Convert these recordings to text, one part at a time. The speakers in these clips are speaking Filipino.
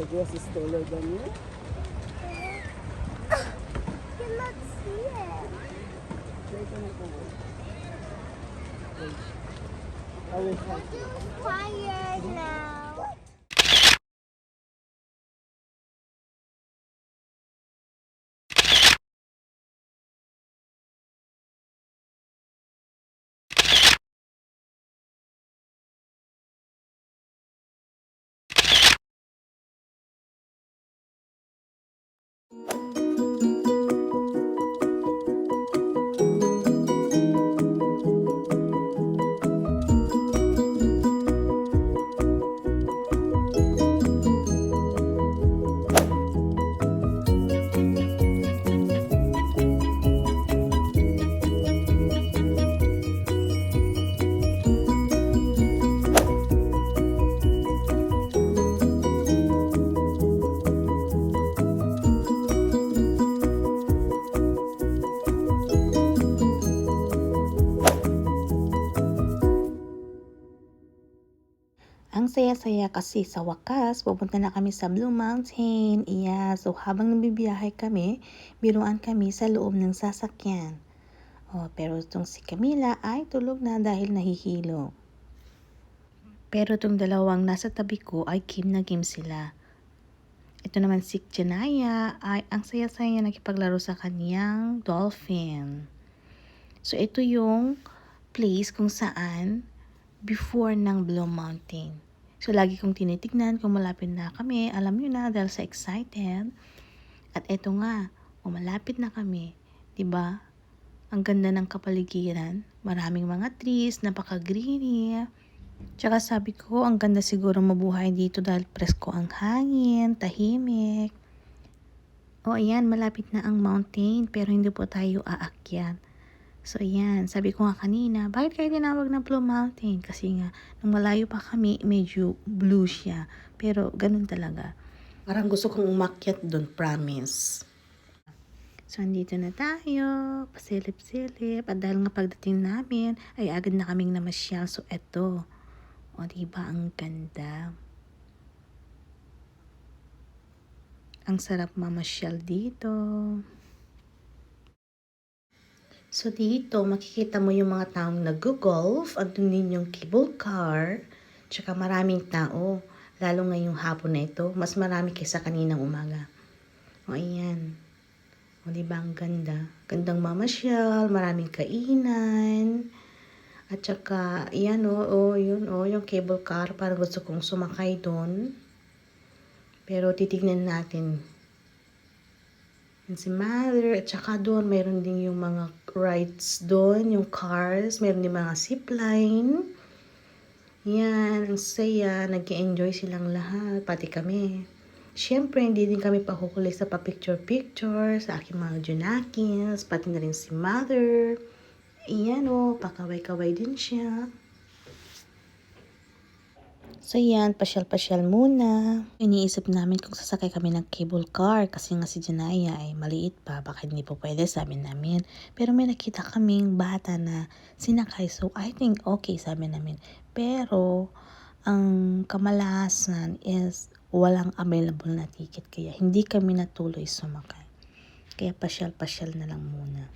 Ate Grace is taller than you. cannot see it. Wait a minute. I will help you. Quiet now. Ang saya-saya kasi sa wakas, pupunta na kami sa Blue Mountain. Yeah, so habang nabibiyahe kami, biruan kami sa loob ng sasakyan. Oh, pero itong si Camila ay tulog na dahil nahihilo. Pero itong dalawang nasa tabi ko ay Kim na Kim sila. Ito naman si Janaya ay ang saya-saya nakipaglaro sa kaniyang dolphin. So ito yung place kung saan before ng Blue Mountain. So, lagi kong tinitignan kung malapit na kami. Alam nyo na dahil sa excited. At eto nga, kung malapit na kami. ba? Ang ganda ng kapaligiran. Maraming mga trees, napaka-greeny. Tsaka sabi ko, ang ganda siguro mabuhay dito dahil presko ang hangin, tahimik. O ayan, malapit na ang mountain pero hindi po tayo aakyat. So, ayan. Sabi ko nga kanina, bakit kayo tinawag na Blue Mountain? Kasi nga, nung malayo pa kami, medyo blue siya. Pero, ganun talaga. Parang gusto kong umakyat doon, promise. So, andito na tayo. Pasilip-silip. At dahil nga pagdating namin, ay agad na kaming namasyal. So, eto. O, diba? Ang ganda. Ang sarap mamasyal dito. So dito, makikita mo yung mga taong nag-golf, andun din yung cable car, tsaka maraming tao. Lalo ngayong hapon na ito, mas marami kaysa kaninang umaga. O ayan. O diba ang ganda? Gandang mamasyal, maraming kainan. At tsaka, yan o, o yun o, yung cable car, parang gusto kong sumakay doon. Pero titignan natin yan si mother. At saka doon, mayroon din yung mga rides doon, yung cars. Mayroon din mga zipline. Yan, ang saya. nag enjoy silang lahat, pati kami. Siyempre, hindi din kami pahukuli sa pa-picture-picture, sa aking mga junakins, pati na rin si mother. Iyan o, pakaway-kaway din siya. So yan, pasyal-pasyal muna. Iniisip namin kung sasakay kami ng cable car kasi nga si Janaya ay maliit pa, baka hindi po pwede sabi namin. Pero may nakita kaming bata na sinakay so I think okay sabi namin. Pero ang kamalasan is walang available na ticket kaya hindi kami natuloy sumakay. Kaya pasyal-pasyal na lang muna.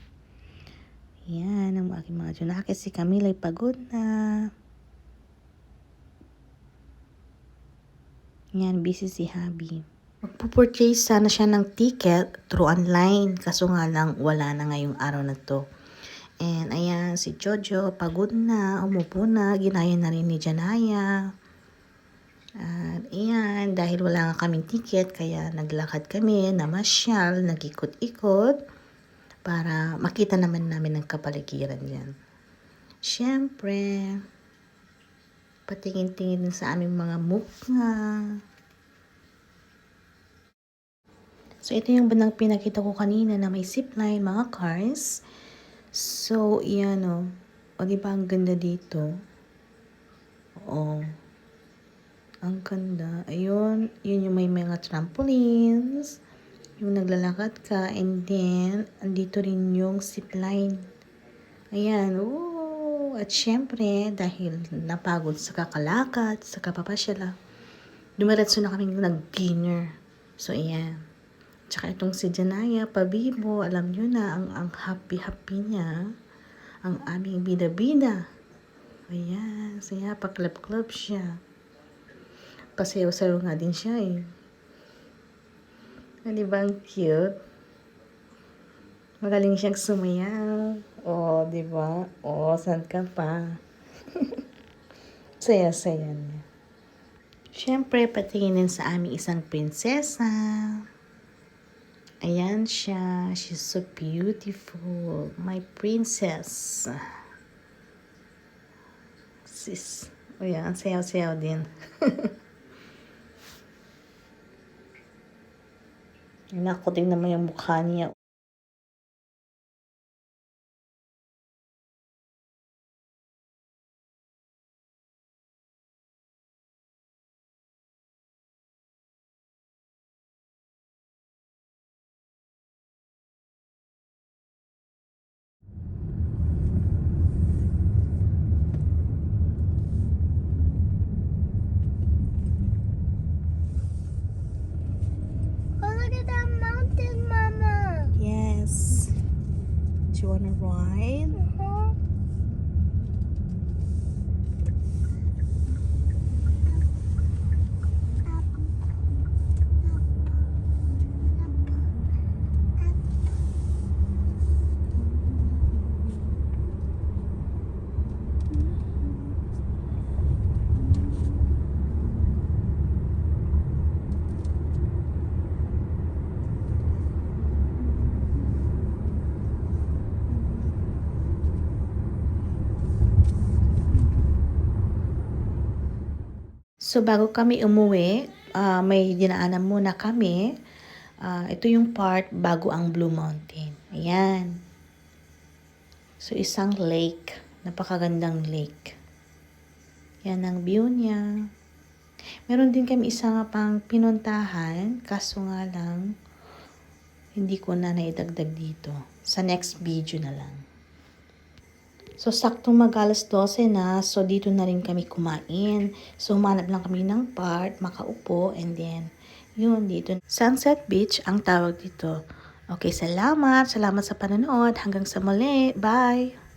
Yan, ang aking mga junakis. Si Camila ay pagod na. Yan, busy si Habi. Magpupurchase sana siya ng ticket through online. Kaso nga lang, wala na ngayong araw na to. And ayan, si Jojo, pagod na, umupo na, ginaya na rin ni Janaya. At ayan, dahil wala nga kaming ticket, kaya naglakad kami, namasyal, nagikot-ikot, para makita naman namin ang kapaligiran yan. Siyempre, patingin-tingin sa aming mga mukha. So, ito yung bandang pinakita ko kanina na may zipline, mga cars. So, yan o. O, di ba ang ganda dito? Oo. Ang ganda. Ayun, yun yung may mga trampolines. Yung naglalakad ka. And then, andito rin yung zipline. Ayan, oo. At syempre, dahil napagod sa kakalakad, sa kapapasyala, dumiretso na kami nag-dinner. So, ayan. Tsaka itong si Janaya, Pabibo, alam nyo na, ang, ang happy-happy niya. Ang aming bida-bida. Ayan, saya, pa-club-club siya. Pasayaw-sayaw nga din siya eh. Di ba ang cute? Magaling siyang sumayaw. Oo, di ba? Oo, saan ka pa? Saya-saya niya. Siyempre, patinginin sa aming isang prinsesa. Ayan siya. She's so beautiful. My princess. Sis. O yan, sayaw-sayaw din. Naku, tingnan mo yung mukha niya. wine So, bago kami umuwi, ah, may dinaanan muna kami. Ah, ito yung part bago ang Blue Mountain. Ayan. So, isang lake. Napakagandang lake. Yan ang view niya. Meron din kami isang pang pinuntahan, kaso nga lang, hindi ko na naidagdag dito. Sa next video na lang. So, saktong mag alas 12 na. So, dito na rin kami kumain. So, humanap lang kami ng part, makaupo, and then, yun, dito. Sunset Beach ang tawag dito. Okay, salamat. Salamat sa panonood. Hanggang sa muli. Bye!